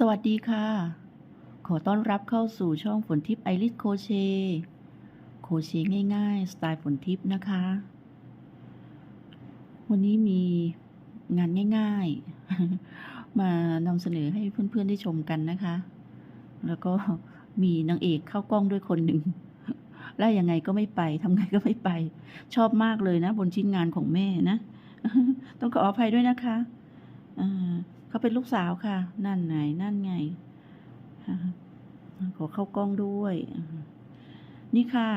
สวัสดีค่ะ ขอต้อนรับเข้าสู่ช่องฝนทิพย์ไอริสโคเช โคเชง่ายๆ สไตล์ฝนทิพย์นะคะ วันนี้มีงานง่ายๆ มานำเสนอให้เพื่อนๆได้ชมกันนะคะ แล้วก็มีนางเอกเข้ากล้องด้วยคนหนึ่งแล้วยังไงก็ไม่ไปทำไงก็ไม่ไป ชอบมากเลยนะ บนชิ้นงานของแม่นะ ต้องขออภัยด้วยนะคะอ่า เขาเป็นลูกสาวค่ะ นั่นไงนั่นไงขอเข้ากล้องด้วย นี่ค่ะ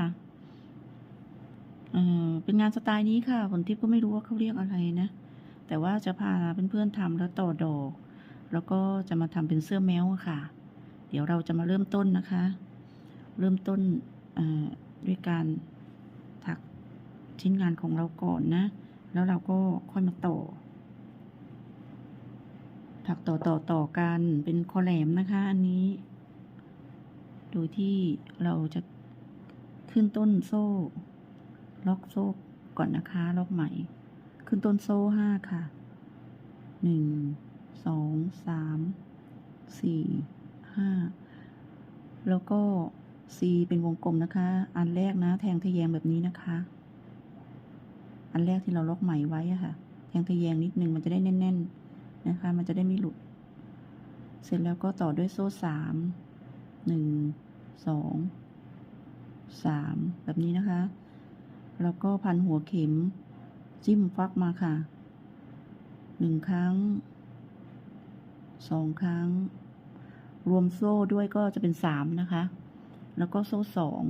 เป็นงานสไตล์นี้ค่ะผลทิพย์ก็ไม่รู้ว่าเขาเรียกอะไรนะ แต่ว่าจะพาเพื่อนๆทำแล้วต่อดอก แล้วก็จะมาทำเป็นเสื้อแมวค่ะ เดี๋ยวเราจะมาเริ่มต้นนะคะ เริ่มต้นด้วยการถักชิ้นงานของเราก่อนนะ แล้วเราก็ค่อยมาต่อ ถักต่อต่อต่อกันเป็นคอแหลมนะคะอันนี้ โดยที่เราจะขึ้นต้นโซ่ ล็อกโซ่ก่อนนะคะ ล็อกใหม ขึ้นต้นโซ่ห้าค่ะหนึ่งสองสามสี่ห้าแล้วก็ C เป็นวงกลมนะคะ อันแรกนะ แทงทะแยงแบบนี้นะคะ อันแรกที่เราล็อกไหมไว้อะค่ะ แทงทะแยงนิดนึงมันจะได้แน่น ๆ นะคะ มันจะได้ไม่หลุด เสร็จแล้วก็ต่อด้วยโซ่สามหนึ่งสองสามแบบนี้นะคะ แล้วก็พันหัวเข็ม จิ้มฟักมาค่ะหนึ่งครั้งสองครั้ง รวมโซ่ด้วยก็จะเป็นสามนะคะ แล้วก็โซ่สอง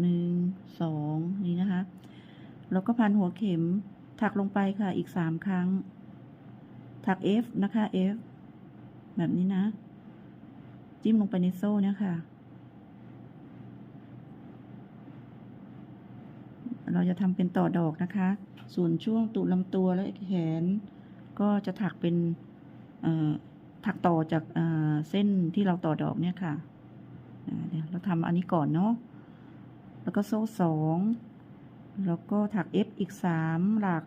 หนึ่งสองนี่นะคะ แล้วก็พันหัวเข็มถักลงไปค่ะอีกสามครั้ง ถัก F นะคะ F แบบนี้นะ จิ้มลงไปในโซ่เนี่ยค่ะ เราจะทำเป็นต่อดอกนะคะ ส่วนช่วงตูดลำตัวและแขน ก็จะถักเป็นถักต่อจากเเส้นที่เราต่อดอกเนี่ยค่ะเดี๋ยวเราทำอันนี้ก่อนเนาะ แล้วก็โซ่สอง แล้วก็ถัก F อีกสามหลัก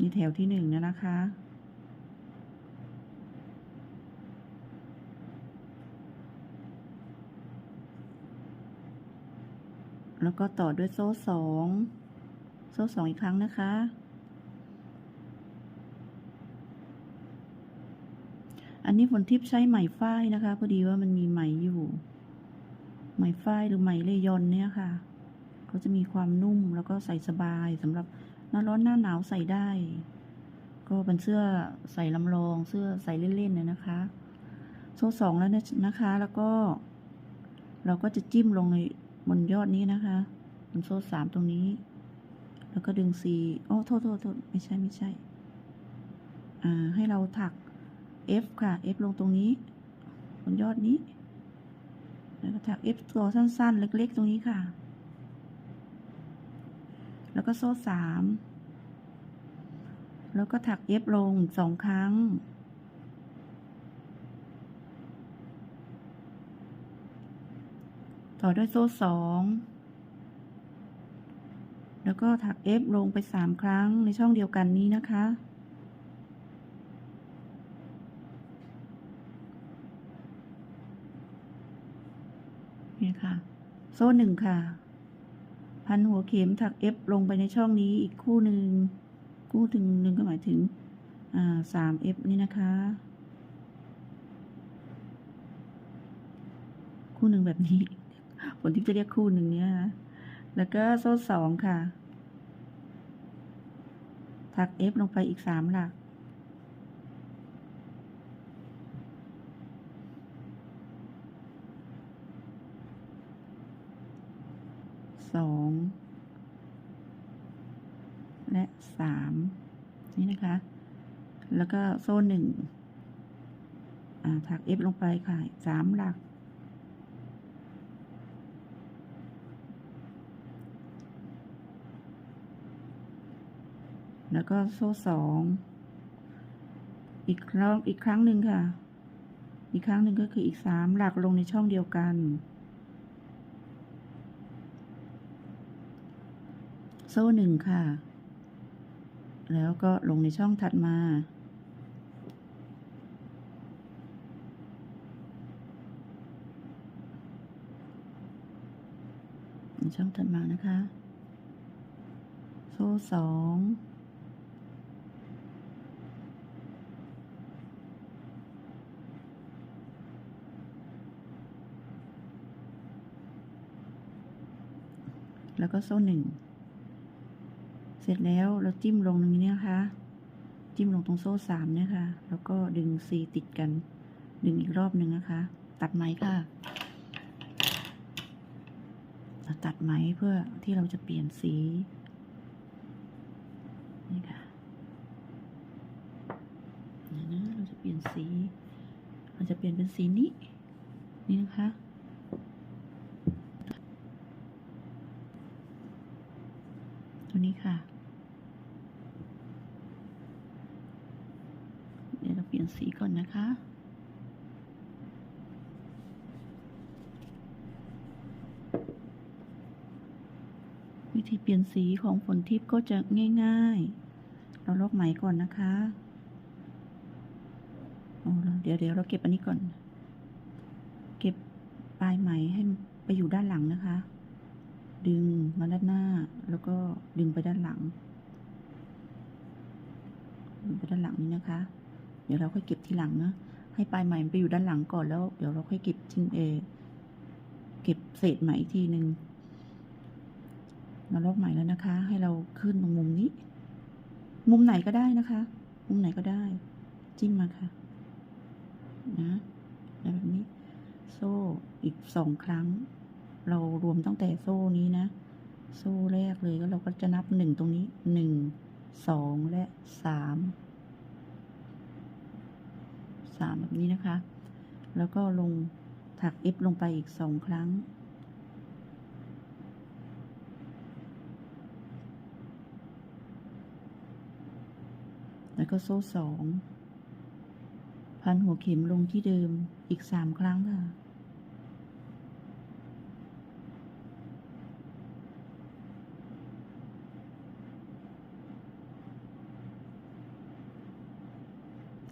นี่แถวที่หนึ่งนะนะคะ แล้วก็ต่อด้วยโซ่สองโซ่สองอีกครั้งนะคะ อันนี้ฝนทิพย์ใช้ไหมฝ้ายนะคะ พอดีว่ามันมีไหมอยู่ ไหมฝ้ายหรือไหมเลยอนเนี่ยค่ะ เขาจะมีความนุ่มแล้วก็ใส่สบายสำหรับ หน้าร้อนหน้าหนาวใส่ได้ ก็เป็นเสื้อใส่ลำลองเสื้อใส่เล่นๆเลยนะคะ โซ่สองแล้วนะคะ แล้วก็ เราก็จะจิ้มลงในบนยอดนี้นะคะบนโซ่สามตรงนี้ แล้วก็ดึงซีโอ้โทษโทษโทษไม่ใช่ไม่ใช่ อ่า ให้เราถัก F ค่ะ F ลงตรงนี้ บนยอดนี้ แล้วก็ถัก F ตัวสั้น ๆ เล็ก ๆ ตรงนี้ค่ะ แล้วก็โซ่สามแล้วก็ถัก F ลงสองครั้ง ต่อด้วยโซ่สองแล้วก็ถัก F ลงไปสามครั้งในช่องเดียวกันนี้นะคะ นี่ค่ะ โซ่หนึ่งค่ะ พันหัวเข็มถัก F ลงไปในช่องนี้อีกคู่หนึ่งคู่ถึงหนึ่งก็หมายถึงอ่าสาม F นี่นะคะ คู่หนึ่งแบบนี้ผลที่จะเรียกคู่หนึ่งเนี้ยแล้วก็โซ่สองค่ะ ถัก F ลงไปอีกสามหลัก สองและสามนี่นะคะ แล้วก็โซ่หนึ่งถัก F ลงไปค่ะสามหลัก แล้วก็โซ่สองอีกรอบอีกครั้งหนึ่งค่ะ อีกครั้งหนึ่งก็คืออีกสามหลักลงในช่องเดียวกัน โซ่หนึ่งค่ะ แล้วก็ลงในช่องถัดมา ในช่องถัดมานะคะ โซ่สองแล้วก็โซ่หนึ่ง ร็จแล้วเราจิ้มลงตรงนี้นะคะ จิ้มลงตรงโซ่สามเนี่ยค่ะ แล้วก็ดึงสีติดกัน ดึงอีกรอบหนึ่งนะคะ ตัดไหมค่ะตัดไหมเพื่อที่เราจะเปลี่ยนสี นี่ค่ะนี่นะเราจะเปลี่ยนสี เราจะเปลี่ยนเป็นสีนี้ นี่นะคะตัวนี้ค่ะ เดี๋ยวเราเปลี่ยนสี ก่อนนะคะ วิธีเปลี่ยนสีของฝนทิพย์ก็จะง่าย ๆ เราลอกไหมก่อนนะคะอ้เดี๋ยวเดี๋ยวเราเก็บอันนี้ก่อน เก็บปลายไหมให้ไปอยู่ด้านหลังนะคะ ดึงมาด้านหน้า แล้วก็ดึงไปด้านหลัง ดึงไปด้านหลังนี้นะคะ ดี๋ยวเราค่อยเก็บทีหลังนะให้ปลายไหมมันไปอยู่ด้านหลังก่อนแล้ว เดี๋ยวเราค่อยเก็บทิ้งเอเก็บเศษไหมอีกทีหนึ่งเราลอกใหม่แล้วนะคะ ให้เราขึ้นตรงมุมนี้ มุมไหนก็ได้นะคะ มุมไหนก็ได้ จิ้มมาค่ะ นะแล้วแบบนี้ โซ่อีกสองครั้ง เรารวมตั้งแต่โซ่นี้นะ โซ่แรกเลยก็เราก็จะนับหนึ่งตรงนี้หนึ่งสองและสาม สามแบบนี้นะคะ แล้วก็ลงถัก F ลงไปอีกสองครั้ง แล้วก็โซ่สองพันหัวเข็มลงที่เดิมอีกสามครั้งค่ะ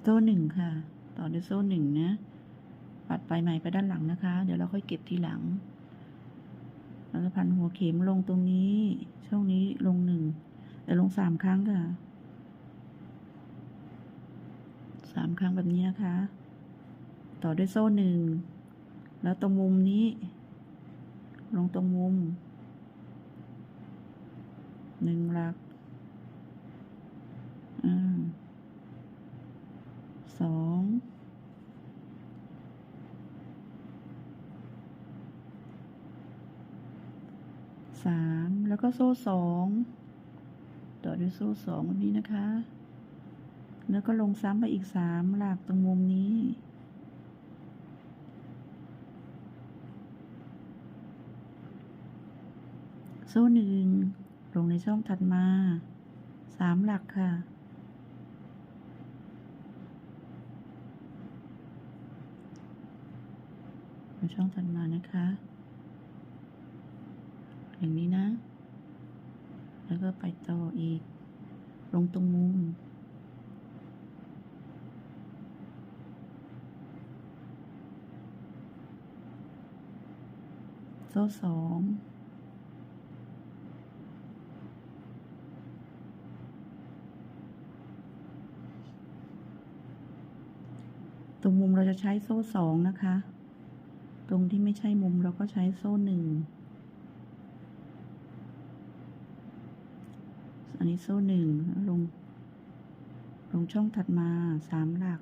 โซ่หนึ่งค่ะ ต่อด้วยโซ่หนึ่งนะปัดปลายไหมไปด้านหลังนะคะ เดี๋ยวเราค่อยเก็บทีหลังแล้วก็พันหัวเข็มลงตรงนี้ ช่องนี้ลงหนึ่งแต่ลงสามครั้งค่ะสามครั้งแบบนี้นะคะ ต่อด้วยโซ่หนึ่งแล้วตรงมุมนี้ ลงตรงมุมหนึ่งหลักอ่าสอง สามแล้วก็โซ่สองต่อด้วยโซ่สองแบบนี้นะคะ แล้วก็ลงซ้ำไปอีกสามหลักตรงมุมนี้โซ่หนึ่งลงในช่องถัดมาสามหลักค่ะในช่องถัดมานะคะ อย่างนี้นะ แล้วก็ไปต่ออีก ลงตรงมุม โซ่สองตรงมุมเราจะใช้โซ่สองนะคะ ตรงที่ไม่ใช่มุมเราก็ใช้โซ่หนึ่ง อั นนี้โซ่หนึ่งแล้วลง ลงช่องถัดมาสามหลัก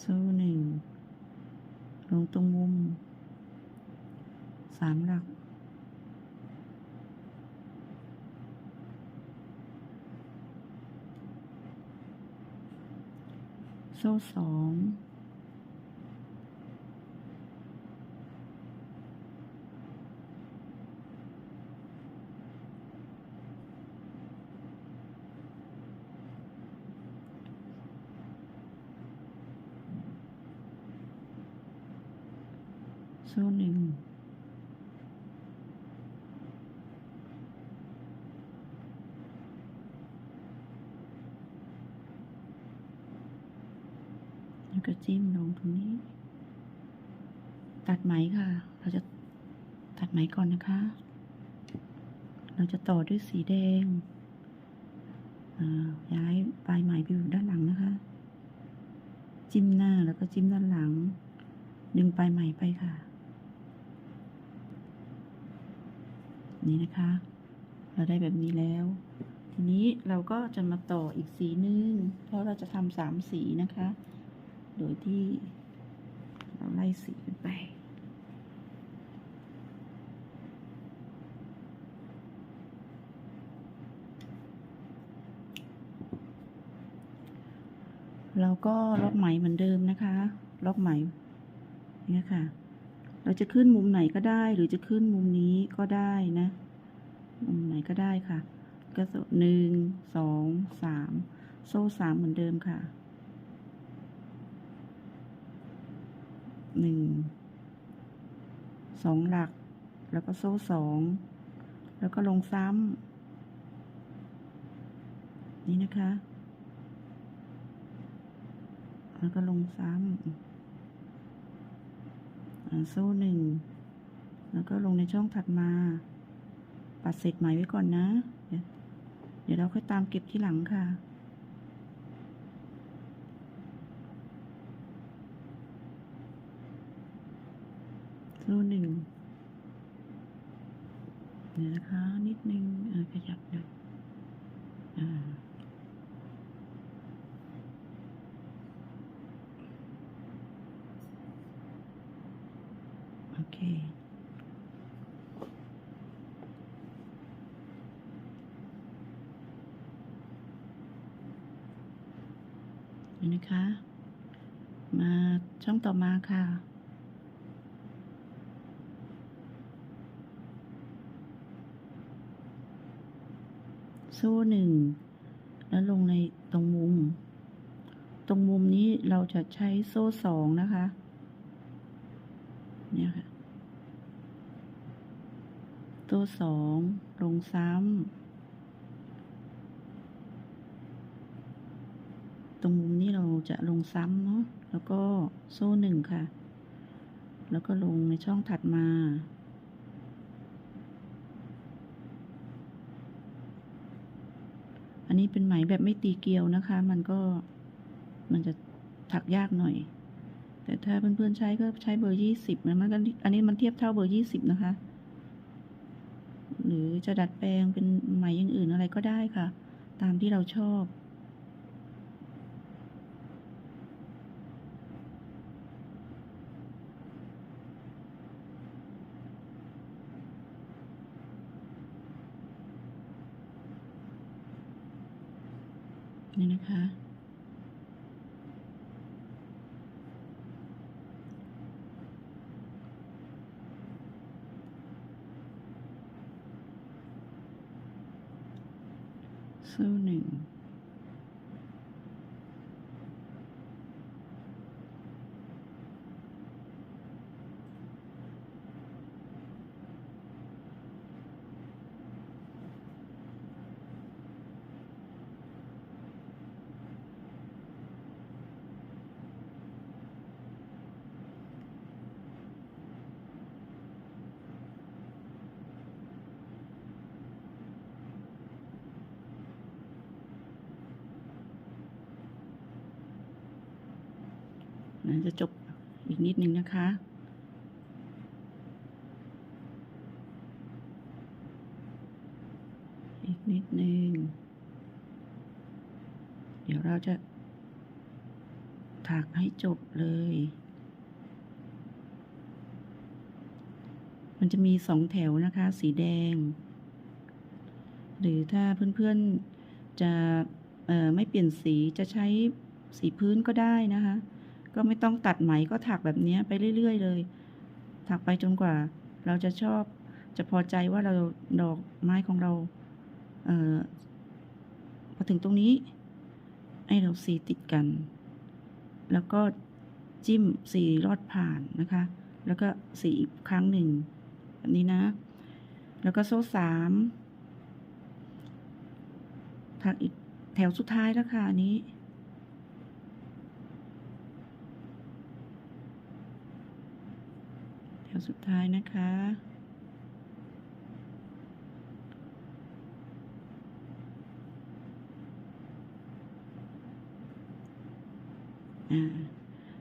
โซ่หนึ่งลงตรงมุมสามหลัก โซ่สองโซ่หนึ่ง โก็ จิ้มลงตรงนี้ ตัดไหมค่ะ เราจะตัดไหมก่อนนะคะ เราจะต่อด้วยสีแดง ย้ายปลายไหมไปอยู่ด้านหลังนะคะ จิ้มหน้าแล้วก็จิ้มด้านหลัง ดึงปลายไหมไปค่ะ นี่นะคะ เราได้แบบนี้แล้วทีนี้เราก็จะมาต่ออีกสีนึง เพราะเราจะทำสามสีนะคะ โดยที่เราไล่สีกันไป เราก็ล็อกไหมเหมือนเดิมนะคะ ล็อกไหมเนี่ยค่ะ เราจะขึ้นมุมไหนก็ได้หรือจะขึ้นมุมนี้ก็ได้นะ มุมไหนก็ได้ค่ะ ก็หนึ่งสองสามโซ่สามเหมือนเดิมค่ะ หนึ่งสองหลัก แล้วก็โซ่สองแล้วก็ลงซ้ำนี่นะคะ แล้วก็ลงซ้ำอ่าโซ่หนึ่งแล้วก็ลงในช่องถัดมา ปัดเศษไหมไว้ก่อนนะ เดี๋ยวเราค่อยตามเก็บที่หลังค่ะ โซ่หนึ่งเดี๋ยวนะคะนิดนึงเออขยับหน่อยอ่าโอเคนะคะ มาช่องต่อมาค่ะ โซ่หนึ่งแล้วลงในตรงมุม ตรงมุมนี้เราจะใช้โซ่สองนะคะ เนี่ยค่ะตัวสองลงซ้ำ ตรงมุมนี้เราจะลงซ้ำเนาะ แล้วก็โซ่หนึ่งค่ะ แล้วก็ลงในช่องถัดมา อั นนี้เป็นไหมแบบไม่ตีเกลียวนะคะ มันก็มันจะถักยากหน่อย แต่ถ้าเพื่อนๆใช้ก็ใช้เบอร์ยี่สิบมันก็อันนี้มันเทียบเท่าเบอร์ยี่สิบนะคะ หรือจะดัดแปลงเป็นไหมอย่างอื่นอะไรก็ได้ค่ะ ตามที่เราชอบ นะคะ โซ่หนึ่ง นะจะจบอีก นิดนึงนะคะ อีกนิดนึง เดี๋ยวเราจะถักให้จบเลย มันจะมีสองแถวนะคะ สีแดง หรือถ้าเพื่อนๆจะไม่เปลี่ยนสีจะใช้สีพื้นก็ได้นะคะ ก็ไม่ต้องตัดไหมก็ถักแบบนี้ไปเรื่อย ๆ เลย ถักไปจนกว่า เราจะชอบจะพอใจว่าเราดอกไม้ของเราเออพอถึงตรงนี้ ให้เราสีติดกัน แล้วก็จิ้มสีลอดผ่านนะคะ แล้วก็สีอีกครั้งหนึ่งแบบนี้นะ แล้วก็โซ่สามถักอีกแถวสุดท้ายแล้วค่ะอันนี้ สุดท้ายนะคะ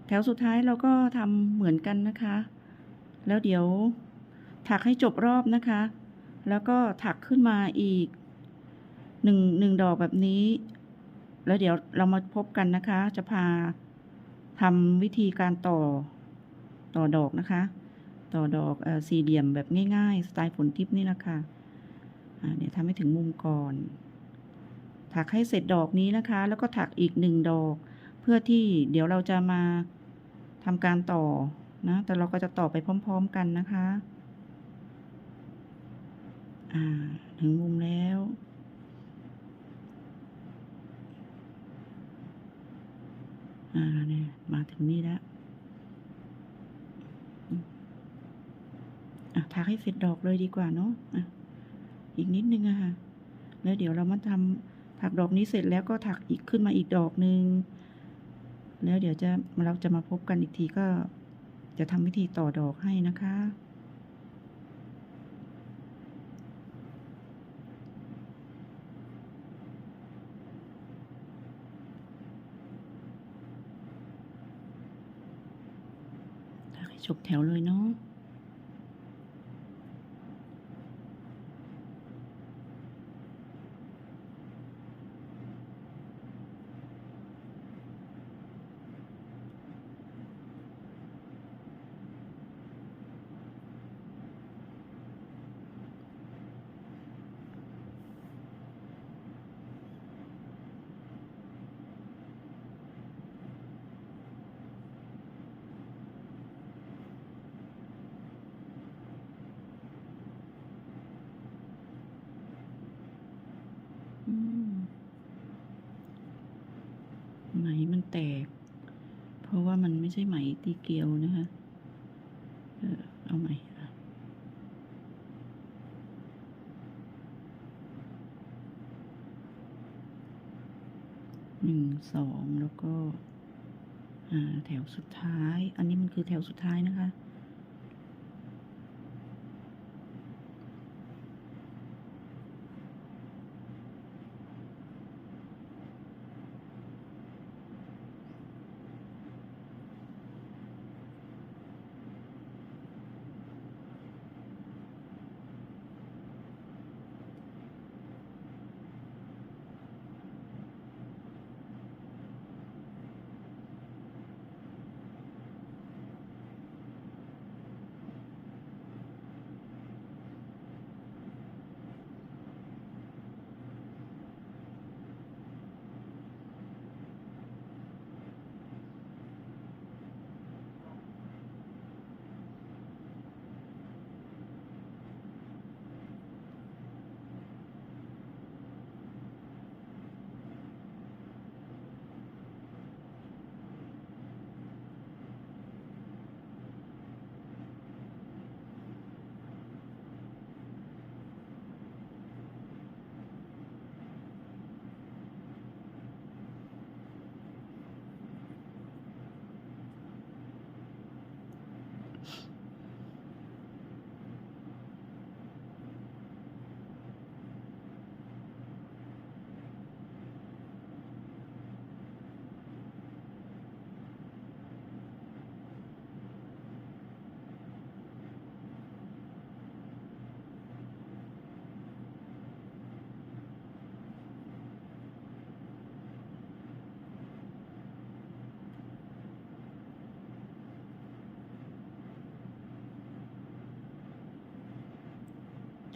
แถวสุดท้ายเราก็ทำเหมือนกันนะคะ แล้วเดี๋ยวถักให้จบรอบนะคะ แล้วก็ถักขึ้นมาอีกหนึ่งหนึ่งดอกแบบนี้ แล้วเดี๋ยวเรามาพบกันนะคะ จะพาทำวิธีการต่อต่อดอกนะคะ ต่อดอกอสี่เหลี่ยมแบบง่ายๆ สไตล์ฝนทิพย์นี่แหละค่ะเดี๋ยวทำให้ถึงมุมก่อน ถักให้เสร็จดอกนี้นะคะ แล้วก็ถักอีกหนึ่งดอก เพื่อที่เดี๋ยวเราจะมาทำการต่อนะ แต่เราก็จะต่อไปพร้อม ๆ กันนะคะถึงมุมแล้วอ่าเนี่ยมาถึงนี่แล้วอืม อะทักให้เสร็จดอกเลยดีกว่าเนาะอะอีกนิดนึงอะค่ะ แล้วเดี๋ยวเรามาทำถักดอกนี้เสร็จแล้วก็ถักอีกขึ้นมาอีกดอกหนึ่งแล้วเดี๋ยวจะเราจะมาพบกันอีกทีก็จะทำวิธีต่อดอกให้นะคะ ถักให้จบแถวเลยเนาะ อืมไหมมัน แตก เพราะว่ามันไม่ใช่ไหมตีเกลียวนะคะเออเอาใหม่หนึ่งสองแล้วก็อ่าแถวสุดท้าย อันนี้มันคือแถวสุดท้ายนะคะ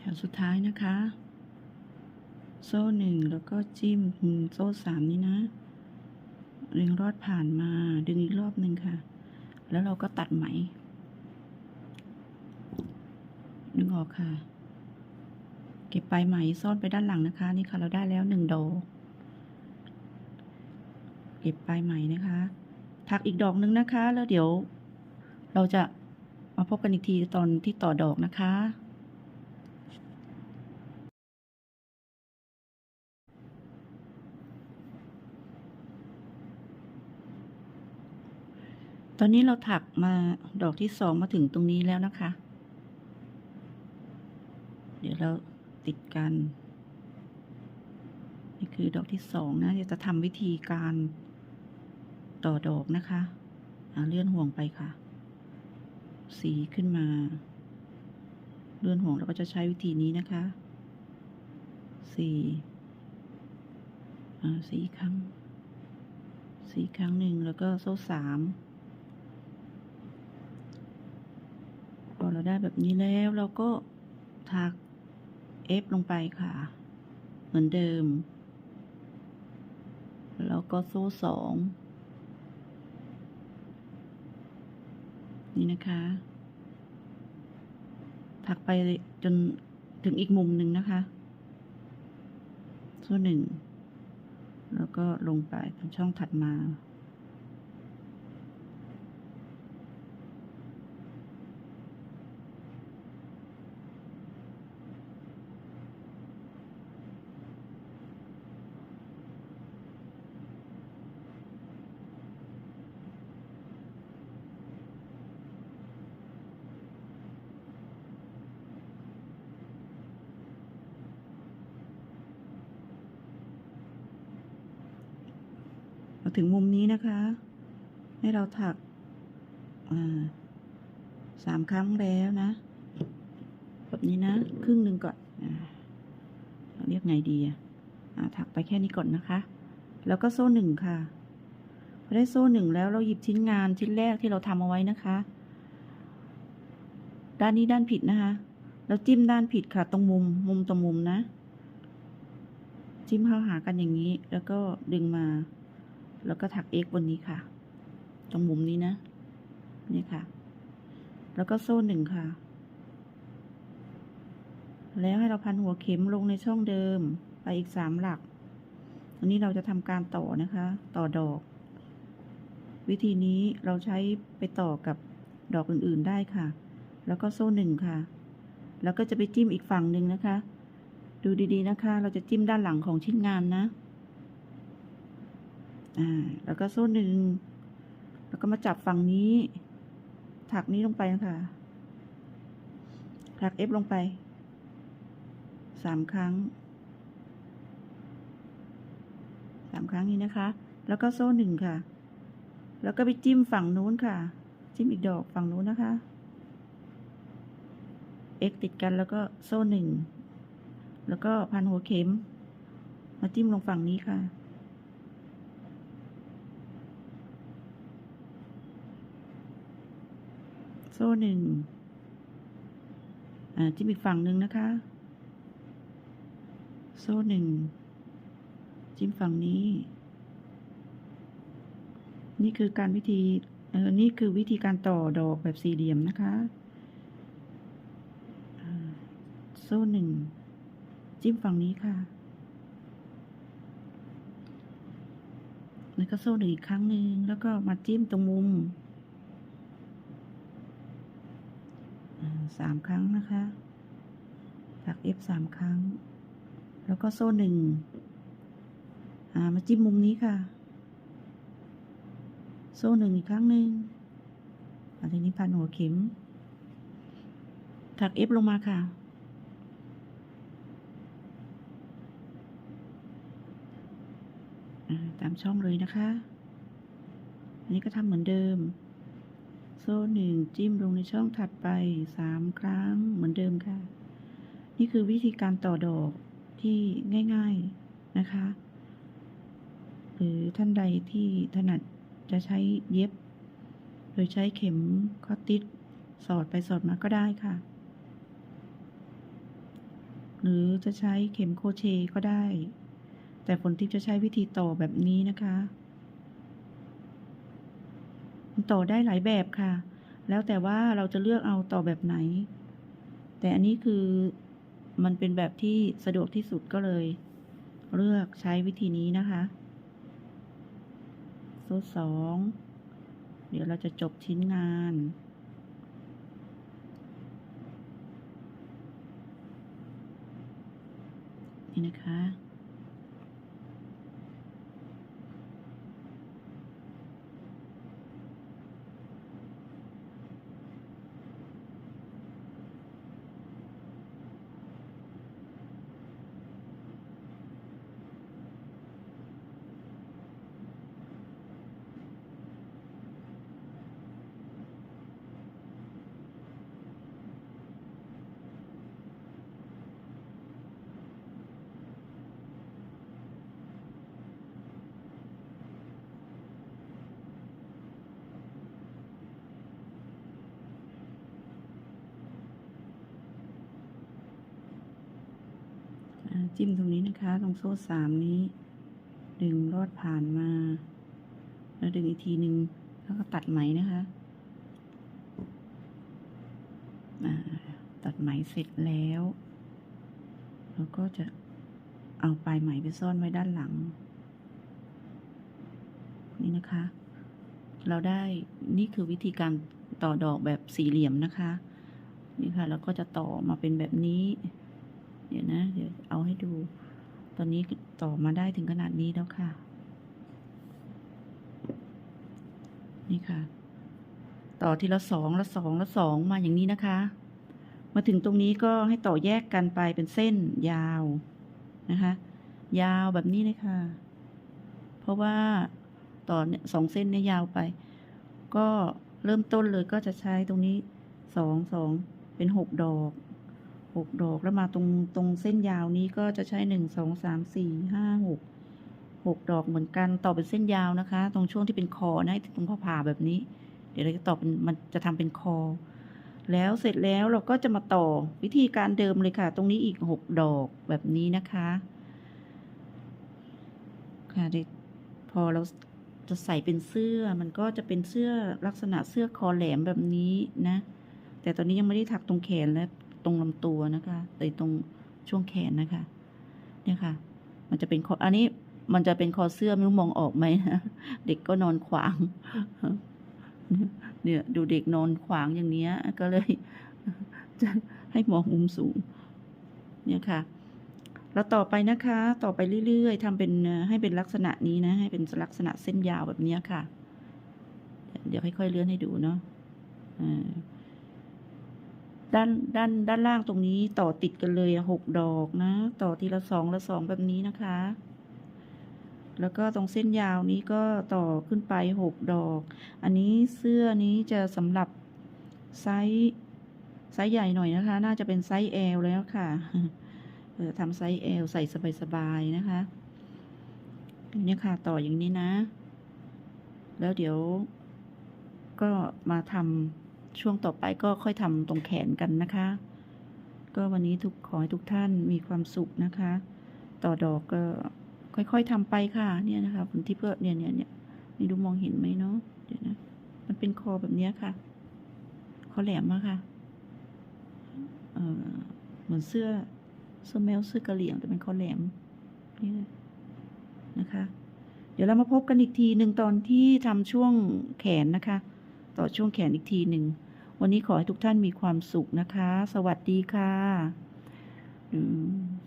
แถวสุดท้ายนะคะ โซ่หนึ่งแล้วก็จิ้มโซ่สามนี่นะดึงรอดผ่านมาดึงอีกรอบหนึ่งค่ะ แล้วเราก็ตัดไหม ดึงออกค่ะ เก็บปลายไหมซ่อนไปด้านหลังนะคะ นี่ค่ะเราได้แล้วหนึ่งดอกเก็บปลายไหมนะคะ ถักอีกดอกหนึ่งนะคะ แล้วเดี๋ยว เราจะมาพบกันอีกทีตอนที่ต่อดอกนะคะ ถ ตอนนี้เราถักมาดอกที่สองมาถึงตรงนี้แล้วนะคะ เดี๋ยวเราติดกัน นี่คือดอกที่สองนะเดี๋ยวจะทำวิธีการต่อดอกนะคะอ่าเลื่อนห่วงไปค่ะ สีขึ้นมา เลื่อนห่วงเราก็จะใช้วิธีนี้นะคะ สี่อ่าสี่ครั้งสี่ครั้งหนึ่งแล้วก็โซ่สาม พอ เราได้แบบนี้แล้ว เราก็ถัก F ลงไปค่ะ เหมือนเดิม แล้วก็โซ่สองนี่นะคะ ถักไปจนถึงอีกมุมหนึ่งนะคะโซ่หนึ่งแล้วก็ลงไปตรงช่องถัดมา มาถึงมุมนี้นะคะ ให้เราถักสามครั้งแล้วนะ แบบนี้นะ ครึ่งหนึ่งก่อนเราเรียกไงดีอะถักไปแค่นี้ก่อนนะคะ แล้วก็โซ่หนึ่งค่ะพอได้โซ่หนึ่งแล้วเราหยิบชิ้นงานชิ้นแรกที่เราทำเอาไว้นะคะ ด้านนี้ด้านผิดนะคะแล้วจิ้มด้านผิดค่ะ ตรงมุมมุมตรงมุมนะ จิ้มเข้าหากันอย่างนี้ แล้วก็ดึงมา แล้วก็ถัก x บนนี้ค่ะ ตรงมุมนี้นะ นี่ค่ะ แล้วก็โซ่หนึ่งค่ะ แล้วให้เราพันหัวเข็มลงในช่องเดิมไปอีกสามหลักอันนี้เราจะทำการต่อนะคะ ต่อดอก วิธีนี้เราใช้ไปต่อกับดอกอื่นๆได้ค่ะ แล้วก็โซ่หนึ่งค่ะ แล้วก็จะไปจิ้มอีกฝั่งหนึ่งนะคะ ดูดีๆนะคะ เราจะจิ้มด้านหลังของชิ้นงานนะ อ่าแล้วก็โซ่หนึ่งแล้วก็มาจับฝั่งนี้ ถักนี้ลงไปนะคะถัก F ลงไปสามครั้งสามครั้งนี้นะคะ แล้วก็โซ่หนึ่งค่ะ แล้วก็ไปจิ้มฝั่งนู้นค่ะ จิ้มอีกดอกฝั่งนู้นนะคะ X ติดกันแล้วก็โซ่หนึ่ง แล้วก็พันหัวเข็ม มาจิ้มลงฝั่งนี้ค่ะ โซ่หนึ่งจิ้มอีกฝั่งหนึ่งนะคะ โซ่หนึ่งจิ้มฝั่งนี้ นี่คือการวิธีเออนี่คือวิธีการต่อดอกแบบสี่เหลี่ยมนะคะโซ่หนึ่งจิ้มฝั่งนี้ค่ะแล้วก็โซ่หนึ่งอีกครั้งหนึ่งแล้วก็มาจิ้มตรงมุม อ่า สามครั้งนะคะ ถัก F สามครั้ง แล้วก็โซ่หนึ่งมาจิ้มมุมนี้ค่ะ โซ่หนึ่งอีกครั้งหนึ่งอันนี้พันหัวเข็ม ถัก F ลงมาค่ะ ตามช่องเลยนะคะ อันนี้ก็ทำเหมือนเดิม ซ่หนึ่งจิ้มลงในช่องถัดไปสามครั้งเหมือนเดิมค่ะ นี่คือวิธีการต่อดอกที่ง่าย ๆนะคะ หรือท่านใดที่ถนัดจะใช้เย็บ โดยใช้เข็มคอตติสสอดไปสอดมาก็ได้ค่ะ หรือจะใช้เข็มโคเชก็ได้ แต่ฝนทิพย์จะใช้วิธีต่อแบบนี้นะคะ ต่อได้หลายแบบค่ะ แล้วแต่ว่าเราจะเลือกเอาต่อแบบไหน แต่อันนี้คือมันเป็นแบบที่สะดวกที่สุดก็เลย เลือกใช้วิธีนี้นะคะโซ่สองเดี๋ยวเราจะจบชิ้นงานนี่นะคะ น จิ้มตรงนี้นะคะ ตรงโซ่สามนี้ ดึงรอดผ่านมา แล้วดึงอีกทีหนึ่งแล้วก็ตัดไหมนะคะตัดไหมเสร็จแล้วแล้วก็จะเอาปลายไหมไปซ่อนไว้ด้านหลัง นี่นะคะ เราได้นี่คือวิธีการต่อดอกแบบสี่เหลี่ยมนะคะ นี่ค่ะ แล้วก็จะต่อมาเป็นแบบนี้ เดี๋ยวนะ เดี๋ยวเอาให้ดู ตอนนี้ต่อมาได้ถึงขนาดนี้แล้วค่ะ นี่ค่ะ ต่อทีละสองละสองละสองมาอย่างนี้นะคะ มาถึงตรงนี้ก็ให้ต่อแยกกันไปเป็นเส้นยาวนะคะ ยาวแบบนี้เลยค่ะ เพราะว่าต่อเนี่ยสองเส้นเนี่ยยาวไป ก็เริ่มต้นเลยก็จะใช้ตรงนี้สองสองเป็นหกดอก หกดอกแล้วมาตรงตรงเส้นยาวนี้ก็จะใช้หนึ่งสองสามสี่ห้าหกหกดอกเหมือนกันต่อเป็นเส้นยาวนะคะ ตรงช่วงที่เป็นคอนะตรงข้อผ่าแบบนี้ เดี๋ยวเราจะต่อเป็นมันจะทำเป็นคอ แล้วเสร็จแล้วเราก็จะมาต่อวิธีการเดิมเลยค่ะ ตรงนี้อีกหกดอกแบบนี้นะคะ ค่ะเด็กพอเราจะใส่เป็นเสื้อมันก็จะเป็นเสื้อลักษณะเสื้อคอแหลมแบบนี้นะ แต่ตอนนี้ยังไม่ได้ถักตรงแขนและ ตรงลำตัวนะคะแต่ตรงช่วงแขนนะคะเนี่ยค่ะ มันจะเป็นคออันนี้มันจะเป็นคอเสื้อไม่รู้มองออกไหมนะเด็กก็นอนขวาง เนี่ยดูเด็กนอนขวางอย่างเนี้ย ก็เลย จะให้มองมุมสูง เนี่ยค่ะ แล้วต่อไปนะคะ ต่อไปเรื่อยๆทำเป็นให้เป็นลักษณะนี้นะ ให้เป็นลักษณะเส้นยาวแบบเนี้ยค่ะ เดี๋ยวค่อยๆเลื่อนให้ดูเนาะอ่า ด้านด้านด้านล่างตรงนี้ต่อติดกันเลยหกดอกนะ ต่อทีละสองละสองแบบนี้นะคะ แล้วก็ตรงเส้นยาวนี้ก็ต่อขึ้นไปหกดอก อันนี้เสื้อนี้จะสำหรับไซส์ไซส์ใหญ่หน่อยนะคะ น่าจะเป็นไซส์ L แล้วค่ะ เออทำไซส์ L ใส่สบายๆนะคะนี่ค่ะต่ออย่างนี้นะ แล้วเดี๋ยวก็มาทำ ช่วงต่อไปก็ค่อยทำตรงแขนกันนะคะ ก็วันนี้ทุกขอให้ทุกท่านมีความสุขนะคะ ต่อดอกก็ค่อยๆทำไปค่ะเนี่ยนะคะผลที่เพื่อเนี่ยเนี่ยเนี่ยนี่ดูมองเห็นไหมเนาะเดี๋ยวนะมันเป็นคอแบบนี้ค่ะคอแหลมอะค่ะเออเหมือนเสื้อเสื้อแมวเสื้อกะเหรี่ยงแต่เป็นคอแหลมนี่นะคะ เดี๋ยวเรามาพบกันอีกทีหนึ่งตอนที่ทำช่วงแขนนะคะ ต่อช่วงแขนอีกทีหนึ่ง วันนี้ขอให้ทุกท่านมีความสุขนะคะ สวัสดีค่ะอืม